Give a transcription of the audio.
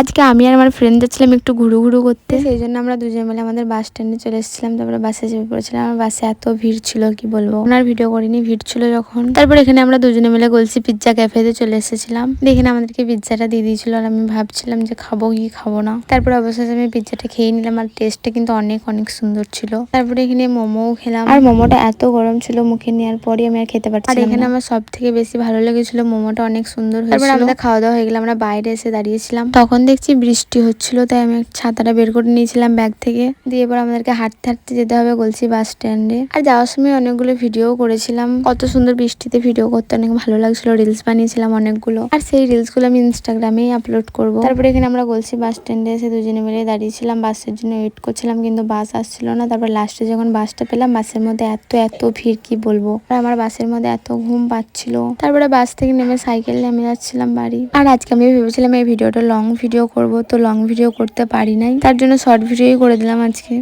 আজকে আমি আর আমার ফ্রেন্ড যাচ্ছিলাম একটু ঘুরু ঘুরু করতে। সেই জন্য আমরা দুজন মিলে আমাদের বাস স্ট্যান্ডে চলে এসেছিলাম তারপরে বাসে চেপে পড়েছিলাম। আমার বাসে এত ভিড় ছিল কি বলব? ওনার ভিডিও করিনি ভিড় ছিল যখন। তারপর এখানে আমরা দুজনে মিলে গলসি পিৎজা ক্যাফেতে চলে এসেছিলাম। এখানে আমাদেরকে পিৎজাটা দিয়ে দিয়েছিল আর আমি ভাবছিলাম যে খাব কি খাব না। তারপর অবশেষে আমি পিৎজাটা খেয়ে নিলাম আর টেস্টটা কিন্তু অনেক অনেক সুন্দর ছিল। তারপরে এখানে মোমো খেলাম। আর মোমোটা এত গরম ছিল মুখে নেওয়ার পরই আমি আর খেতে পারছি আর এখানে আমার সব থেকে বেশি ভালো লেগেছিল মোমোটা অনেক সুন্দর হয়েছিল। তারপর আমাদের খাওয়া দাওয়া হয়ে গেলে আমরা বাইরে এসে দাঁড়িয়েছিলাম। তখন দেখছি বৃষ্টি হচ্ছিল, তাই আমি ছাতাটা বের করে নিয়েছিলাম ব্যাগ থেকে। দিয়ে এবার আমাদেরকে হাঁটতে হাঁটতে যেতে হবে বলছি বাস স্ট্যান্ডে। আর যাওয়ার সময় অনেকগুলো ভিডিও করেছিলাম। কত সুন্দর বৃষ্টিতে ভিডিও করতে অনেক ভালো লাগছিল রিলস বানিয়েছিলাম অনেকগুলো। আর সেই রিলসগুলো আমি ইনস্টাগ্রামেই আপলোড করব। তারপরে এখানে আমরা গলসি বাস স্ট্যান্ডে এসে দুজনে মিলে দাঁড়িয়েছিলাম। বাসের জন্য ওয়েট করছিলাম, কিন্তু বাস আসছিল না। তারপর লাস্টে যখন বাসটা পেলাম, বাসের মধ্যে এত এত ভিড়, কি বলব? আর আমার বাসের মধ্যে এত ঘুম পাচ্ছিল। তারপরে বাস থেকে নেমে সাইকেল নেমে যাচ্ছিলাম বাড়ি। আর আজকে আমি ভেবেছিলাম এই ভিডিওটা লং ভিডিও করব, তো লং ভিডিও করতে পারি নাই। তার জন্য শর্ট ভিডিওই করে দিলাম আজকে।